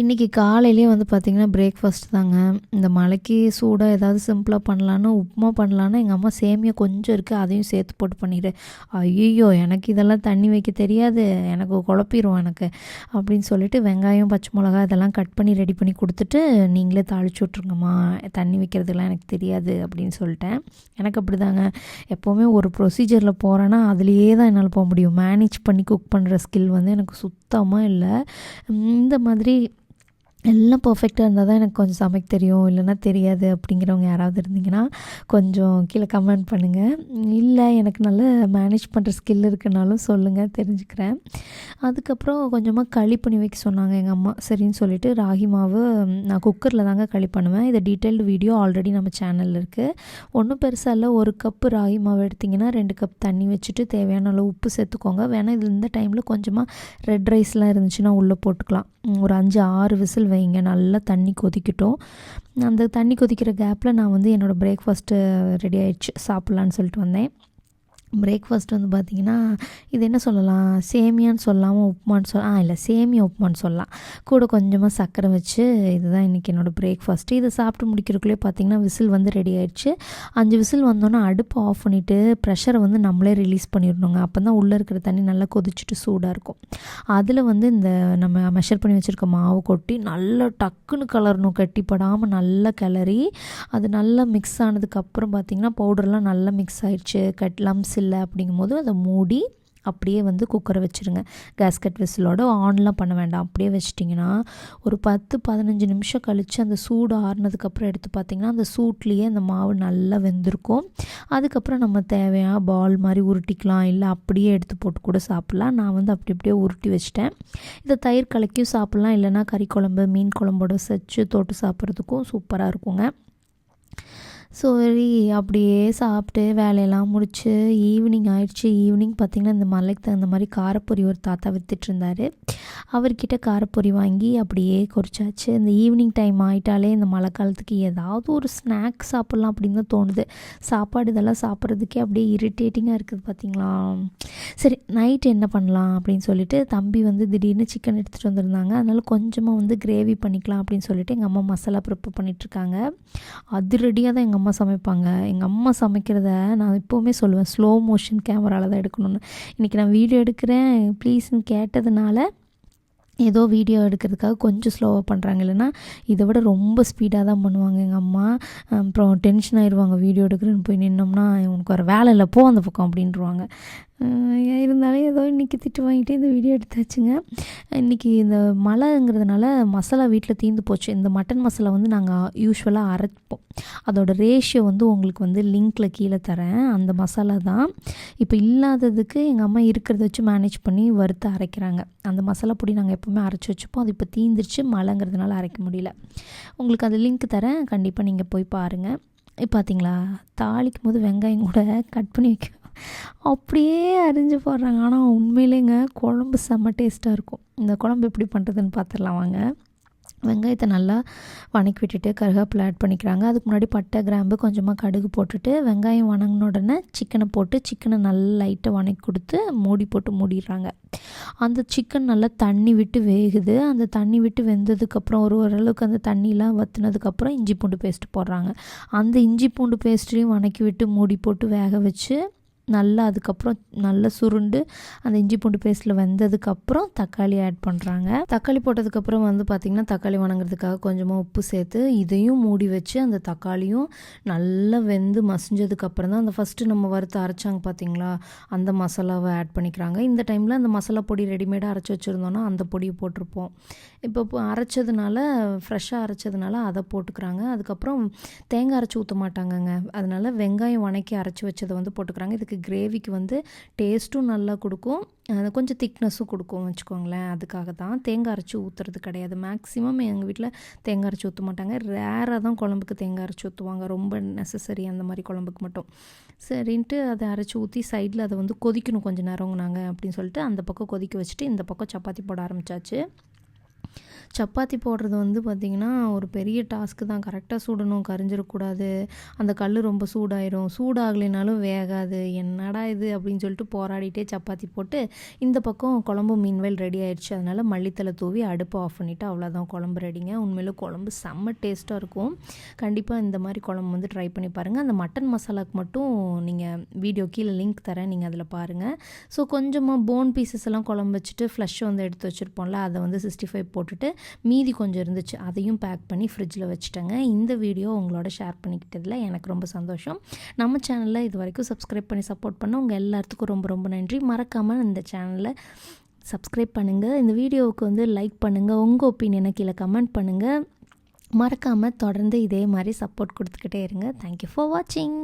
இன்றைக்கி காலையிலேயே வந்து பார்த்திங்கன்னா பிரேக்ஃபாஸ்ட் தாங்க. இந்த மலைக்கு சூடாக ஏதாவது சிம்பிளாக பண்ணலான்னு உப்புமா பண்ணலான்னு எங்கள் அம்மா சேமியா கொஞ்சம் இருக்குது அதையும் சேர்த்து போட்டு பண்ணிடு. ஐயோ எனக்கு இதெல்லாம் தண்ணி வைக்க தெரியாது. எனக்கு குழப்பிடும் எனக்கு. அப்படின்னு சொல்லிட்டு வெங்காயம் பச்சை மிளகா இதெல்லாம் கட் பண்ணி ரெடி பண்ணி கொடுத்துட்டு நீங்களே தாளிச்சு விட்ருங்கம்மா தண்ணி வைக்கிறதுலாம் எனக்கு தெரியாது அப்படின்னு சொல்லிட்டேன். எனக்கு அப்படி தாங்க எப்போவுமே ஒரு ப்ரொசீஜரில் போகிறேன்னா அதுலேயே தான் என்னால் போக முடியும். மேனேஜ் பண்ணி குக் பண்ணுற ஸ்கில் வந்து எனக்கு சுத்தமாக இல்லை. இந்த மாதிரி எல்லாம் பர்ஃபெக்டாக இருந்தால் தான் எனக்கு கொஞ்சம் சமைக்க தெரியும் இல்லைன்னா தெரியாது அப்படிங்கிறவங்க யாராவது இருந்தீங்கன்னா கொஞ்சம் கீழே கமெண்ட் பண்ணுங்கள் இல்லை எனக்கு நல்ல மேனேஜ் பண்ணுற ஸ்கில் இருக்குனாலும் சொல்லுங்கள் தெரிஞ்சுக்கிறேன். அதுக்கப்புறம் கொஞ்சமாக களி பண்ணி வைக்க சொன்னாங்க எங்கள் அம்மா. சரின்னு சொல்லிட்டு ராகி மாவு நான் குக்கரில் தாங்க களி பண்ணுவேன். இதை டீட்டெயில்டு வீடியோ ஆல்ரெடி நம்ம சேனலில் இருக்குது ஒன்றும் பெருசாக இல்லை ஒரு கப்பு ராகி மாவு எடுத்திங்கன்னா ரெண்டு கப் தண்ணி வச்சுட்டு தேவையான அளவு உப்பு சேர்த்துக்கோங்க. வேணால் இது இந்த டைமில் கொஞ்சமாக ரெட் ரைஸ்லாம் இருந்துச்சுன்னா உள்ளே போட்டுக்கலாம். ஒரு அஞ்சு ஆறு விசில் வைங்க. நல்லா தண்ணி கொதிக்கட்டும். அந்த தண்ணி கொதிக்கிற கேப்பில் நான் வந்து என்னோடய பிரேக்ஃபாஸ்ட்டு ரெடி ஆகிடுச்சு சாப்பிட்லான்னு சொல்லிட்டு வந்தேன். பிரேக்ஃபாஸ்ட் வந்து பார்த்திங்கன்னா இது என்ன சொல்லலாம்? சேமியான்னு சொல்லாமல் உப்புமான்னு சொல்ல ஆ இல்லை சேமியா உப்புமான்னு சொல்லலாம். கூட கொஞ்சமாக சர்க்கரை வச்சு இதுதான் இன்றைக்கி என்னோடய பிரேக்ஃபாஸ்ட்டு இதை சாப்பிட்டு முடிக்கிறக்குள்ளே பார்த்திங்கன்னா விசில் வந்து ரெடி ஆயிடுச்சு. அஞ்சு விசில் வந்தோன்னே அடுப்பு ஆஃப் பண்ணிவிட்டு ப்ரெஷரை வந்து நம்மளே ரிலீஸ் பண்ணிடணுங்க. அப்போ தான் உள்ளே இருக்கிற தண்ணி நல்லா கொதிச்சுட்டு சூடாக இருக்கும். அதில் வந்து இந்த நம்ம மெஷர் பண்ணி வச்சுருக்க மாவு கொட்டி நல்லா டக்குன்னு கலரணும். கட்டிப்படாமல் நல்லா கிளறி அது நல்லா மிக்ஸ் ஆனதுக்கப்புறம் பார்த்திங்கன்னா பவுடர்லாம் நல்லா மிக்ஸ் ஆயிடுச்சு. கட் லம்ஸ் இல்லை அப்படிங்கும்போது அதை மூடி அப்படியே வந்து குக்கரை வச்சுருங்க. கேஸ்கட் விசிலோட ஆன்லாம் பண்ண வேண்டாம். அப்படியே வச்சிட்டிங்கன்னா ஒரு பத்து பதினஞ்சு நிமிஷம் கழித்து அந்த சூடு ஆறுனதுக்கப்புறம் எடுத்து பார்த்திங்கன்னா அந்த சூட்லேயே அந்த மாவு நல்லா வெந்திருக்கும். அதுக்கப்புறம் நம்ம தேவையான பால் மாதிரி உருட்டிக்கலாம். இல்லை அப்படியே எடுத்து போட்டு கூட சாப்பிட்லாம். நான் வந்து அப்படி அப்படியே உருட்டி வச்சிட்டேன். இதை தயிர் கலக்கியும் சாப்பிட்லாம். இல்லைனா கறி குழம்பு மீன் குழம்போட சச்சு தொட்டு சாப்பிட்றதுக்கும் சூப்பராக இருக்குங்க. சரி அப்படியே சாப்பிட்டு வேலையெல்லாம் முடிச்சு ஈவினிங் ஆயிடுச்சு. ஈவினிங் பார்த்திங்கன்னா இந்த மலைக்கு தகுந்த மாதிரி காரப்பொரி ஒரு தாத்தா விற்றுட்டு இருந்தார். அவர்கிட்ட காரப்பொரி வாங்கி அப்படியே குறைச்சாச்சு இந்த ஈவினிங் டைம் ஆகிட்டாலே இந்த மழை காலத்துக்கு ஏதாவது ஒரு ஸ்நாக்ஸ் சாப்பிட்லாம் அப்படின்னு தான் தோணுது. சாப்பாடு இதெல்லாம் சாப்பிட்றதுக்கே அப்படியே இரிட்டேட்டிங்காக இருக்குது பார்த்திங்களா? சரி நைட் என்ன பண்ணலாம் அப்படின்னு சொல்லிட்டு தம்பி வந்து திடீர்னு சிக்கன் எடுத்துகிட்டு வந்திருந்தாங்க. அதனால் கொஞ்சமாக வந்து கிரேவி பண்ணிக்கலாம் அப்படின்னு சொல்லிட்டு எங்கள் அம்மா மசாலா ப்ரிப்பேர் பண்ணிகிட்ருக்காங்க அதிரடியாக தான் எங்கள் அம்மா அம்மா சமைப்பாங்க. எங்கள் அம்மா சமைக்கிறத நான் எப்போவுமே சொல்லுவேன். ஸ்லோ மோஷன் கேமராவில் தான் எடுக்கணும்னு. இன்றைக்கி நான் வீடியோ எடுக்கிறேன். ப்ளீஸ்ன்னு கேட்டதுனால ஏதோ வீடியோ எடுக்கிறதுக்காக கொஞ்சம் ஸ்லோவாக பண்ணுறாங்க இல்லைன்னா இதை விட ரொம்ப ஸ்பீடாக தான் பண்ணுவாங்க எங்கள் அம்மா. அப்புறம் டென்ஷன் ஆயிடுவாங்க வீடியோ எடுக்கிறேன்னு போய் நின்னோம்னா உனக்கு வர வேலை இல்லை. போ அந்த பக்கம். அப்படின்ட்டுருவாங்க இருந்தாலும் ஏதோ இன்றைக்கி திட்டு வாங்கிட்டு இந்த வீடியோ எடுத்தாச்சுங்க. இன்றைக்கி இந்த மழைங்கிறதுனால மசாலா வீட்டில் தீர்ந்து போச்சு. இந்த மட்டன் மசாலா வந்து நாங்கள் யூஸ்வலாக அரைப்போம். அதோடய ரேஷியோ வந்து உங்களுக்கு வந்து லிங்க்கில் கீழே தரேன். அந்த மசாலா தான். இப்போ இல்லாததுக்கு எங்கள் அம்மா இருக்கிறத வச்சு மேனேஜ் பண்ணி வறுத்து அரைக்கிறாங்க. அந்த மசாலா பொடி நாங்கள் எப்போவுமே அரைச்சி வச்சுப்போம். அது இப்போ தீந்துருச்சு. மழைங்கிறதுனால அரைக்க முடியல. உங்களுக்கு அந்த லிங்க் தரேன். கண்டிப்பாக நீங்கள் போய் பாருங்கள் பார்த்தீங்களா தாளிக்கும் போது வெங்காயம் கூட கட் பண்ணி வைக்க அப்படியே அரிஞ்சு போடுறாங்க. ஆனால் உண்மையிலேங்க குழம்பு செம்ம டேஸ்ட்டாக இருக்கும். இந்த குழம்பு எப்படி பண்ணுறதுன்னு பார்த்துடலாம் வாங்க. வெங்காயத்தை நல்லா வணக்கி விட்டுட்டு கருகாப்பில் ஆட் பண்ணிக்கிறாங்க. அதுக்கு முன்னாடி பட்டை கிராம்பு கொஞ்சமாக கடுகு போட்டுட்டு வெங்காயம் வணங்கின உடனே சிக்கனை போட்டு சிக்கனை நல்லா லைட்டாக வணக்கி கொடுத்து மூடி போட்டு மூடிடுறாங்க. அந்த சிக்கன் நல்லா தண்ணி விட்டு வேகுது. அந்த தண்ணி விட்டு வெந்ததுக்கப்புறம் ஒரு ஓரளவுக்கு அந்த தண்ணியெலாம் வற்றினதுக்கப்புறம் இஞ்சி பூண்டு பேஸ்ட் போடுறாங்க. அந்த இஞ்சி பூண்டு பேஸ்ட்டையும் வணக்கி விட்டு மூடி போட்டு வேக வச்சு நல்லா அதுக்கப்புறம் நல்லா சுருண்டு அந்த இஞ்சி பூண்டு பேஸ்ட்டில் வெந்ததுக்கப்புறம் தக்காளி ஆட் பண்ணுறாங்க தக்காளி போட்டதுக்கப்புறம் வந்து பார்த்திங்கன்னா தக்காளி வணங்குறதுக்காக கொஞ்சமாக உப்பு சேர்த்து இதையும் மூடி வச்சு அந்த தக்காளியும் நல்லா வெந்து மசிஞ்சதுக்கப்புறம் தான் அந்த ஃபஸ்ட்டு நம்ம வறுத்து அரைச்சாங்க பார்த்தீங்களா அந்த மசாலாவை ஆட் பண்ணிக்கிறாங்க. இந்த டைமில் அந்த மசாலா பொடி ரெடிமேடாக அரைச்சி வச்சுருந்தோன்னா அந்த பொடியை போட்டிருப்போம். இப்போ இப்போ அரைச்சதுனால ஃப்ரெஷ்ஷாக அரைச்சதுனால அதை போட்டுக்கிறாங்க. அதுக்கப்புறம் தேங்காய் அரைச்சி ஊற்ற மாட்டாங்கங்க. அதனால் வெங்காயம் வணக்கி அரைச்சி வச்சதை வந்து போட்டுக்கிறாங்க. இதுக்கு கிரேவிக்கு வந்து டேஸ்ட்டும் நல்லா கொடுக்கும். கொஞ்சம் திக்னஸும் கொடுக்கும் வச்சுக்கோங்களேன். அதுக்காக தான் தேங்காய் அரைச்சி ஊற்றுறது கிடையாது. மேக்ஸிமம் எங்கள் வீட்டில் தேங்காய் அரைச்சி ஊற்ற மாட்டாங்க. ரேராக தான் குழம்புக்கு தேங்காய் அரைச்சி ஊற்றுவாங்க ரொம்ப நெசசரி அந்த மாதிரி குழம்புக்கு மட்டும். சரின்ட்டு அதை அரைச்சி ஊற்றி சைடில் அதை வந்து கொதிக்கணும் கொஞ்சம் நேரம் நாங்கள் அப்படின்னு சொல்லிட்டு அந்த பக்கம் கொதிக்க வச்சுட்டு இந்த பக்கம் சப்பாத்தி போட ஆரம்பித்தாச்சு சப்பாத்தி போடுறது வந்து பார்த்திங்கன்னா ஒரு பெரிய டாஸ்க்கு தான். கரெக்டாக சுடணும் கரிஞ்சிடக்கூடாது. அந்த கல் ரொம்ப சூடாயிரும். சூடாகலைனாலும் வேகாது. என்னடா இது அப்படின்னு சொல்லிட்டு போராடிட்டே சப்பாத்தி போட்டு இந்த பக்கம் குழம்பு மீன்வேல் ரெடி ஆயிடுச்சு. அதனால் மல்லித்தலை தூவி அடுப்பை ஆஃப் பண்ணிவிட்டு அவ்வளோதான் குழம்பு ரெடிங்க உண்மையிலே குழம்பு செம்ம டேஸ்ட்டாக இருக்கும். கண்டிப்பாக இந்த மாதிரி குழம்பு வந்து ட்ரை பண்ணி பாருங்கள் அந்த மட்டன் மசாலாக்கு மட்டும் நீங்கள் வீடியோ கீழே லிங்க் தரேன். நீங்கள் அதில் பாருங்கள் ஸோ கொஞ்சமாக போன் பீசஸ் எல்லாம் குழம்பு வச்சுட்டு ஃப்ளஷ் வந்து எடுத்து வச்சுருப்போம்ல அதை வந்து சிக்ஸ்டி ஃபைவ் போட்டுட்டு மீதி கொஞ்சம் இருந்துச்சு அதையும் பேக் பண்ணி ஃப்ரிட்ஜில் வச்சுட்டேங்க. இந்த வீடியோ உங்களோட ஷேர் பண்ணிக்கிட்டதில் எனக்கு ரொம்ப சந்தோஷம். நம்ம சேனலில் இது வரைக்கும் சப்ஸ்கிரைப் பண்ணி சப்போர்ட் பண்ண உங்கள் எல்லாத்துக்கும் ரொம்ப ரொம்ப நன்றி. மறக்காமல் இந்த சேனலில் சப்ஸ்கிரைப் பண்ணுங்கள் இந்த வீடியோவுக்கு வந்து லைக் பண்ணுங்கள் உங்கள் ஒப்பீனியனை கீழே கமெண்ட் பண்ணுங்கள் மறக்காமல் தொடர்ந்து இதே மாதிரி சப்போர்ட் கொடுத்துக்கிட்டே இருங்க. தேங்க்யூ ஃபார் வாட்சிங்